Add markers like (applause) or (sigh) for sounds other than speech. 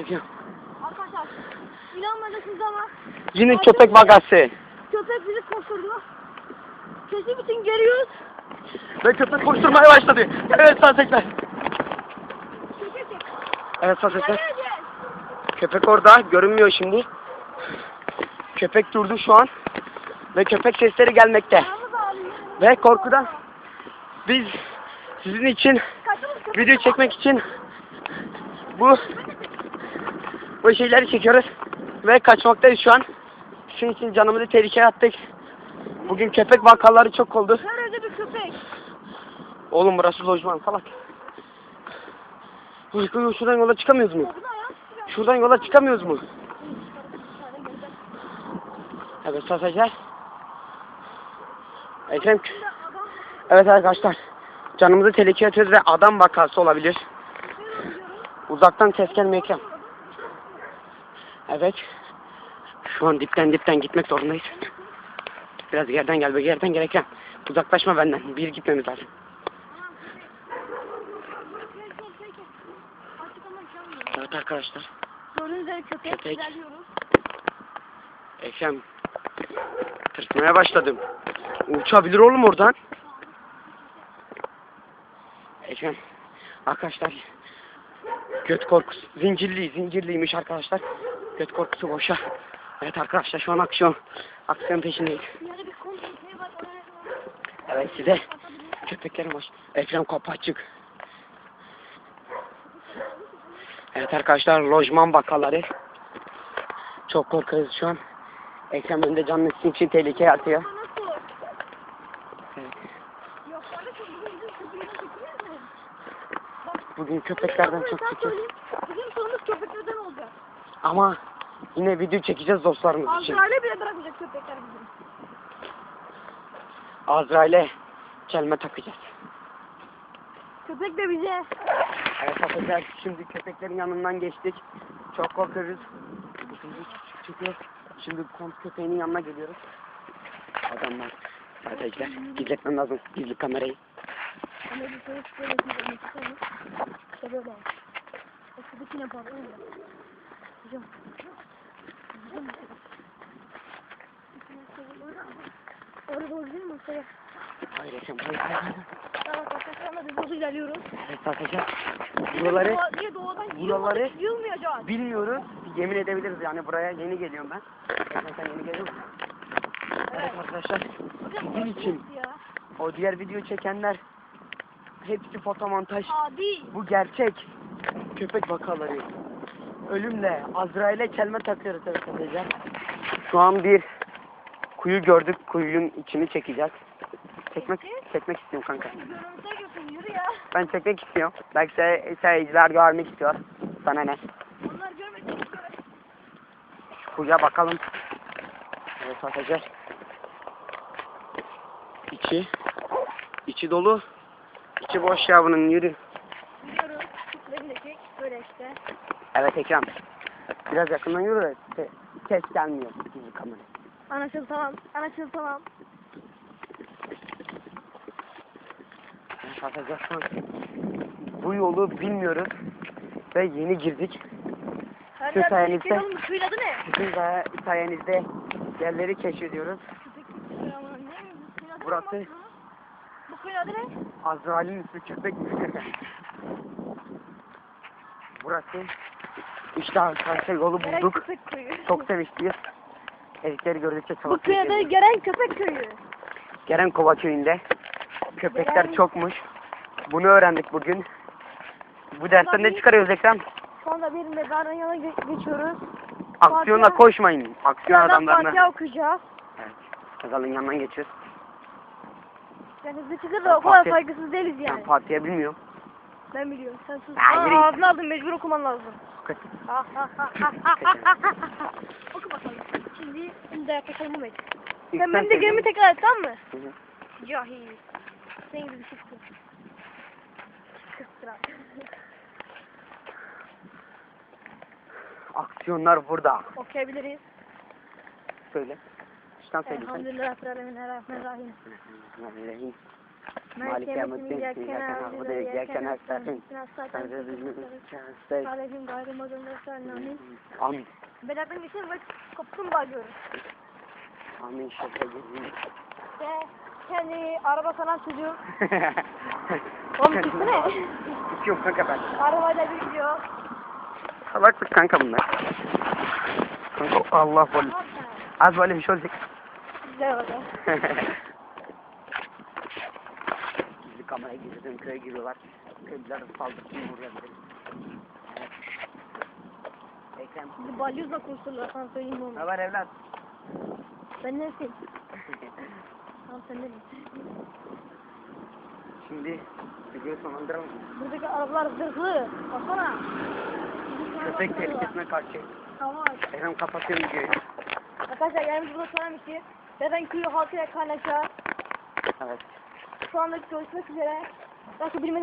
çekiyorum. Arkadaşlar inanmadınız ama Yine köpek vakası. köpek bizi koşturdu. Sesi bütün geliyoruz. Ve köpek koşturmaya başladı. Evet sansekler. Köpek. Evet sansekler. Geleceğiz. Köpek orada. Görünmüyor şimdi. Köpek durdu şu an. Ve köpek sesleri gelmekte. Ve korkudan biz sizin için köpek. video çekmek için bu bu şeyleri çekiyoruz ve kaçmaktayız şu an. Şunun için canımızı tehlikeye attık. Bugün köpek vakaları çok oldu. Her evde bir köpek. Oğlum burası lojman salak. Şuradan yola çıkamıyoruz mu? Şuradan yola çıkamıyoruz mu? Evet sasacar. Ekrem. Evet arkadaşlar. Canımızı tehlikeye atıyoruz ve adam vakası olabilir. Uzaktan ses gelmiyor Ekrem. Evet. Şu an dipten dipten gitmek zorundayız. Biraz geriden gel be geriden gel Ekrem. Uzaklaşma benden. Bir gitmemiz lazım. Evet arkadaşlar. Gördüğünüz üzere köpek, Köpek. ilerliyoruz. Ekrem. Tırsmaya başladım. Uçabilir oğlum oradan. Ekrem. Arkadaşlar. Göt korkusu. Zincirli. Zincirliymiş arkadaşlar. Göt korkusu boşa. Evet arkadaşlar şu an aksiyon. Aksiyon peşindeyiz. Evet size köpeklerim var. Ekrem kapı açık. Evet arkadaşlar lojman vakaları. Çok korkuyoruz şu an. Ekrem önünde canlı için tehlikeye atıyor. Evet. Bugün Bugün köpeklerden çok söyleyeyim, Bizim sorumuz köpeklerden olacak. Ama yine video çekeceğiz dostlarımız için. Azrail'e bile bırakmayacak köpekler bizim. Azrail'e kelme takacağız. Köpek de bize. Evet arkadaşlar şimdi köpeklerin yanından geçtik. Çok korkuyoruz. Çıkıyor. Şimdi kont köpeğinin yanına geliyoruz. Adamlar. Arkadaşlar gizletmem lazım gizli kamerayı. Şey şöyle var? Hocam. Hocam. Orada değil mi? Şöyle. Hayır Ekrem hayır hayır. Tamam arkadaşlar biz doğru ilerliyoruz. Evet arkadaşlar buraları niye doğadan buraları- yılmadık, yılmayacağız. bilmiyoruz. Yemin edebiliriz yani buraya yeni geliyorum ben. Ekrem sen yeni geliyor musun? Evet arkadaşlar Hocam sizin orası için ya? o diğer video çekenler hepsi fotomontaj. Adi. Bu gerçek. Köpek vakaları. Ölümle, Azrail'e kelme takıyoruz arkadaşlar. Şu an bir kuyu gördük. Kuyunun içini çekeceğiz. Çekmek, çekmek istiyorum kanka. Görüntüye götür yürü ya. Ben çekmek istiyorum. Belki se seyirciler görmek istiyor. Sana ne? Onlar görmedi. Şu kuyuya bakalım. Evet arkadaşlar. İçi. içi dolu. İçi boş ya bunun yürü. De çek. Böyle işte. Evet Ekrem. Biraz yakından yürü de se- ses gelmiyor gizli kamera. Anlaşıldı tamam. Anlaşıldı tamam. Arkadaşlar şu bu yolu bilmiyoruz ve yeni girdik. Her yerde sayenizde- bir şey. Suyun adı ne? Sizin de sayenizde yerleri keşfediyoruz. Ne? Burası Bu suyun adı ne? Azrail'in üstü köpek. Burası işte arkadaşlar yolu Geren bulduk. Çok sevinçliyiz. Erikleri gördükçe Bu çok adı sevinçliyiz. Geren köpek köyü. Gerenkova köyünde köpekler Geren- çokmuş. Bunu öğrendik bugün. Bu dersten ne çıkarıyoruz Ekrem? Şu anda bir mezarın yanına ge- geçiyoruz. Aksiyona Fatiha- koşmayın. Aksiyon Birazdan adamlarına. Fatiha okuyacağız. Evet. Mezarlığın yanından geçiyoruz. Yani hızlı çıkır da o kadar Fatiha- saygısız değiliz Ben yani. Fatiha bilmiyorum. Ben biliyorum. Sen sus. Aa, ağzını aldın mecbur okuman lazım. Oku bakalım. Şimdi bunu da yaklaşalım Mehmet. Sen benim de gemimi tekrar et tamam mı? Cahil. Senin gibi şey çıktı. Kıstıra. Aksiyonlar burada. Okuyabiliriz. Söyle. Baştan söyle. Elhamdülillah Rabbil Alemin Errahmanirrahim. Bismillahirrahmanirrahim. Zaten de bizim kızım. sen. Kalbim gayrı modunda sen amin. Beraber geçelim ve kopsun bağlıyoruz. Amin şaka gibi. Ve kendi araba sanan çocuğum. (laughs) Oğlum gitsene. İçiyorum kanka ben. Arabayla bir gidiyor. Salaklık kanka bunlar. Kanka Allah mı? Az böyle bir şey olacak. Güzel oldu. (laughs) Kameraya girdim köye giriyorlar. Köylüler saldırısını vuruyor bize. Evet. Ekrem. Bizi balyozla kursulur. Sana söyleyeyim mi Ne onu? var evlat? Ben nesin? (laughs) Tamam sen nesin? Şimdi videoyu sonlandıralım. Buradaki arabalar zırhlı. Baksana. Köpek tehlikesine karşı. Tamam. Ekrem kapatıyor videoyu. Arkadaşlar yani burada şey. Beden köyü halkıyla kaynaşar. Evet. Şu anda görüşmek üzere. Belki bilmediğiniz